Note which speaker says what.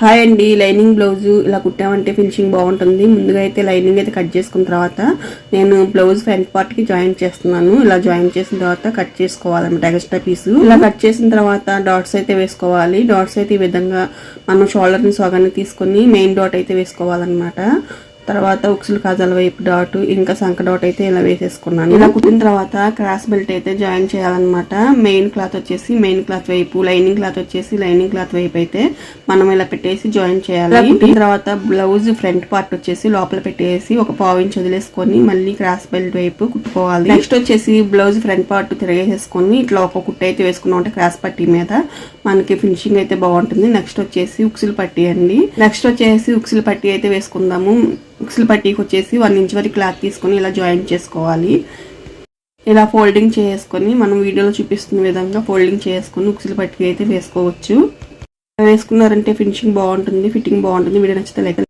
Speaker 1: Hi అండి lining blouse ఇలా కుట్టామంటే finishing బాగుంటుంది. ముందుగా అయితే లైనింగ్ అయితే కట్ చేసుకున్న తర్వాత నేను బ్లౌజ్ ఫ్రంట్ పార్ట్కి జాయింట్ చేస్తున్నాను. ఇలా జాయింట్ చేసిన తర్వాత కట్ చేసుకోవాలన్నమాట ఎక్స్ట్రా పీస్. ఇలా కట్ చేసిన తర్వాత డాట్స్ అయితే వేసుకోవాలి. డాట్స్ అయితే ఈ విధంగా మనం షోల్డర్ని ని తీసుకొని మెయిన్ డాట్ అయితే వేసుకోవాలన్నమాట. తర్వాత ఉక్సులు కాజాల వైపు డాట్ ఇంకా సంక డాట్ అయితే ఇలా వేసేసుకున్నాను. ఇలా కుట్టిన తర్వాత క్రాస్ బెల్ట్ అయితే జాయిన్ చేయాలన్నమాట. మెయిన్ క్లాత్ వచ్చేసి మెయిన్ క్లాత్ వైపు లైనింగ్ క్లాత్ వచ్చేసి లైనింగ్ క్లాత్ వైపు అయితే మనం ఇలా పెట్టేసి జాయిన్ చేయాలి. కుట్టిన తర్వాత బ్లౌజ్ ఫ్రంట్ పార్ట్ వచ్చేసి లోపల పెట్టేసి ఒక పావు ఇంచ్ వదిలేసుకొని మళ్ళీ క్రాస్ బెల్ట్ వైపు కుట్టుకోవాలి. నెక్స్ట్ వచ్చేసి బ్లౌజ్ ఫ్రంట్ పార్ట్ తిరిగేసేసుకొని ఇట్లా ఒక కుట్టు అయితే వేసుకున్నాం అంటే క్రాస్ పట్టీ మీద మనకి ఫినిషింగ్ అయితే బాగుంటుంది. నెక్స్ట్ వచ్చేసి ఉక్సులు పట్టీ అండి. నెక్స్ట్ వచ్చేసి ఉక్సులు పట్టీ అయితే వేసుకుందాము. ఉక్సులు పట్టీకి వచ్చేసి వన్ ఇంచ్ వరకు క్లాత్ తీసుకొని ఇలా జాయింట్ చేసుకోవాలి. ఇలా ఫోల్డింగ్ చేసుకొని మనం వీడియోలో చూపిస్తున్న విధంగా ఫోల్డింగ్ చేసుకొని ఉక్సులు పట్టుకు అయితే వేసుకోవచ్చు. వేసుకున్నారంటే ఫినిషింగ్ బాగుంటుంది ఫిట్టింగ్ బాగుంటుంది. వీడియో నచ్చితే లైక్